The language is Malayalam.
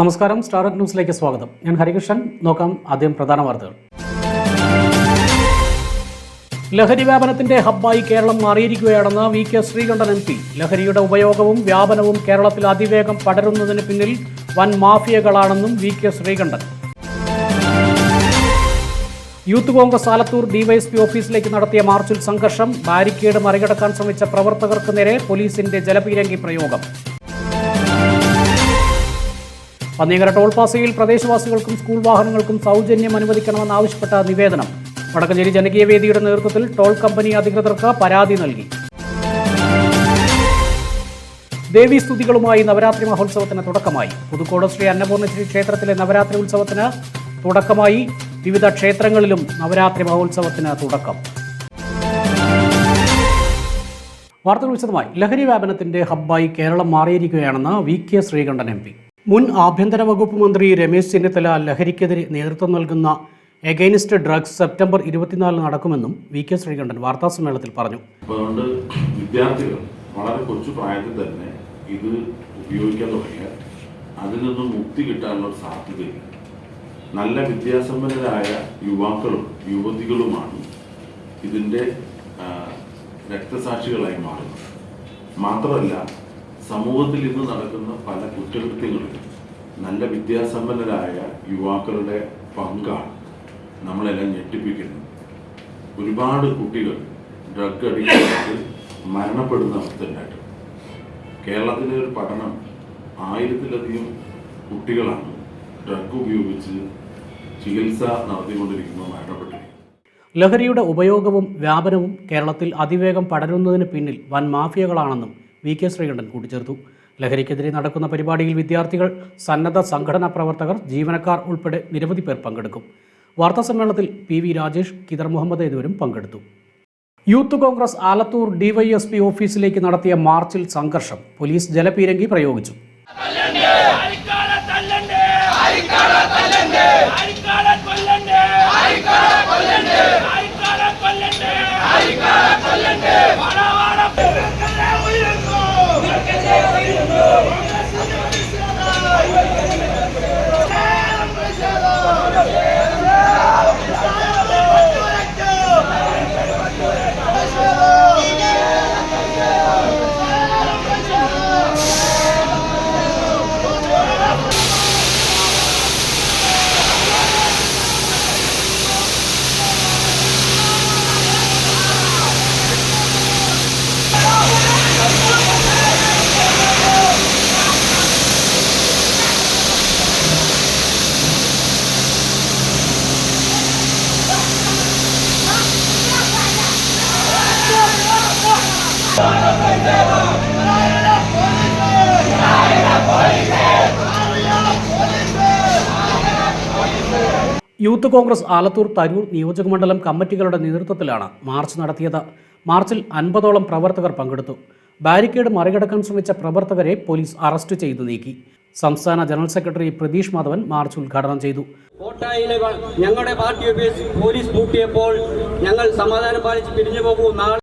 നമസ്കാരം. സ്റ്റാർ ന്യൂസിലേക്ക് സ്വാഗതം. ഞാൻ ഹരികൃഷ്ണൻ. നോക്കാം ആദ്യം പ്രധാന വാർത്തകൾ. ലഹരി വ്യാപനത്തിന്റെ ഹബ്ബായി Keralam മാറിയിരിക്കുകയാണെന്ന് V K Sreekandan M P. ലഹരിയുടെ ഉപയോഗവും വ്യാപനവും കേരളത്തിൽ അതിവേഗം പടരുന്നതിന് പിന്നിൽ വൻ മാഫിയകളാണെന്നും V K Sreekandan. Youth Congress Alathur DYSP ഓഫീസിലേക്ക് നടത്തിയ മാർച്ചിൽ സംഘർഷം ബാരിക്കേഡ് മറികടക്കാൻ ശ്രമിച്ച പ്രവർത്തകർക്ക് നേരെ പോലീസിന്റെ ജലപീരങ്കി പ്രയോഗം. പന്നിയങ്കര ടോൾ പാസയിൽ പ്രദേശവാസികൾക്കും സ്കൂൾ വാഹനങ്ങൾക്കും സൗജന്യം അനുവദിക്കണമെന്നാവശ്യപ്പെട്ട നിവേദനം. വടക്കഞ്ചേരി ജനകീയ വേദിയുടെ നേതൃത്വത്തിൽ ടോൾ കമ്പനി അധികൃതർക്ക് പരാതി നൽകി. ദേവീസ്തുതികളുമായി നവരാത്രി മഹോത്സവത്തിന് തുടക്കമായി. പുതുക്കോട് ശ്രീ അന്നപൂർണശ്രീ ക്ഷേത്രത്തിലെ നവരാത്രി ഉത്സവത്തിന് തുടക്കമായി. വിവിധ ക്ഷേത്രങ്ങളിലും നവരാത്രി മഹോത്സവത്തിന് തുടക്കം. വാർത്തകൾ വിശദമായി. ലഹരി വ്യാപനത്തിന്റെ ഹബ്ബായി Keralam മാറിയിരിക്കുകയാണെന്ന് V K Sreekandan M P. മുൻ ആഭ്യന്തര വകുപ്പ് മന്ത്രി രമേശ് ചെന്നിത്തല ലഹരിക്കെതിരെ നേതൃത്വം നൽകുന്ന എഗൈനിസ്റ്റ് ഡ്രഗ്സ് സെപ്റ്റംബർ ഇരുപത്തിനാലിന് നടക്കുമെന്നും വി കെ ശ്രീകണ്ഠൻ വാർത്താസമ്മേളനത്തിൽ പറഞ്ഞു. അതുകൊണ്ട് വിദ്യാർത്ഥികൾ വളരെ കൊച്ചു പ്രായത്തിൽ തന്നെ ഇത് ഉപയോഗിക്കാൻ തുടങ്ങിയാൽ അതിൽ നിന്നും മുക്തി കിട്ടാനുള്ള സാധ്യതയില്ല. നല്ല വിദ്യാസമ്പന്നരായ യുവാക്കളും യുവതികളുമാണ് ഇതിന്റെ രക്തസാക്ഷികളായി മാറുന്നത്. മാത്രമല്ല സമൂഹത്തിൽ ഇന്ന് നടക്കുന്ന പല കുറ്റകൃത്യങ്ങളും നല്ല വിദ്യാസമ്പന്നരായ യുവാക്കളുടെ പങ്കാണ് നമ്മളെല്ലാം ഞെട്ടിപ്പിക്കുന്നത്. ഒരുപാട് കുട്ടികൾ ഡ്രഗ് അഡിക്റ്റായിട്ട് മരണപ്പെടുന്ന അവസ്ഥ ഉണ്ടായിട്ടുണ്ട് കേരളത്തിലെ ഒരു പഠനം ആയിരത്തിലധികം കുട്ടികളാണ് ഡ്രഗ് ഉപയോഗിച്ച് ചികിത്സ നടത്തിക്കൊണ്ടിരിക്കുമ്പോൾ മരണപ്പെട്ടിരിക്കുന്നത്. ലഹരിയുടെ ഉപയോഗവും വ്യാപനവും കേരളത്തിൽ അതിവേഗം പടരുന്നതിന് പിന്നിൽ വൻ മാഫിയകളാണെന്നും വി കെ ശ്രീകണ്ഠൻ കൂട്ടിച്ചേർത്തു ലഹരിക്കെതിരെ നടക്കുന്ന പരിപാടിയിൽ വിദ്യാർത്ഥികൾ സന്നദ്ധ സംഘടനാ പ്രവർത്തകർ ജീവനക്കാർ ഉൾപ്പെടെ നിരവധി പേർ പങ്കെടുക്കും വാർത്താസമ്മേളനത്തിൽ പി വി രാജേഷ് കിദർ മുഹമ്മദ് എന്നിവരും പങ്കെടുത്തു യൂത്ത് കോൺഗ്രസ് ആലത്തൂർ ഡിവൈഎസ്പി ഓഫീസിലേക്ക് നടത്തിയ മാർച്ചിൽ സംഘർഷം പോലീസ് ജലപീരങ്കി പ്രയോഗിച്ചു കൊല്ലണ്ടേ Bravo! Youth Congress Alathur Tarur നിയോജകമണ്ഡലം കമ്മിറ്റികളുടെ നേതൃത്വത്തിലാണ് മാർച്ച് നടത്തിയത്. മാർച്ചിൽ അൻപതോളം പ്രവർത്തകർ പങ്കെടുത്തു. ബാരിക്കേഡ് മറികടക്കാൻ ശ്രമിച്ച പ്രവർത്തകരെ പോലീസ് അറസ്റ്റ് ചെയ്തു നീക്കി. സംസ്ഥാന general secretary Pratheesh Madhavan march ഉദ്ഘാടനം ചെയ്തു. ഞങ്ങളുടെ പാർട്ടി പോലീസ് ഞങ്ങൾ സമാധാനം പാലിച്ച് പിരിഞ്ഞു പോകും.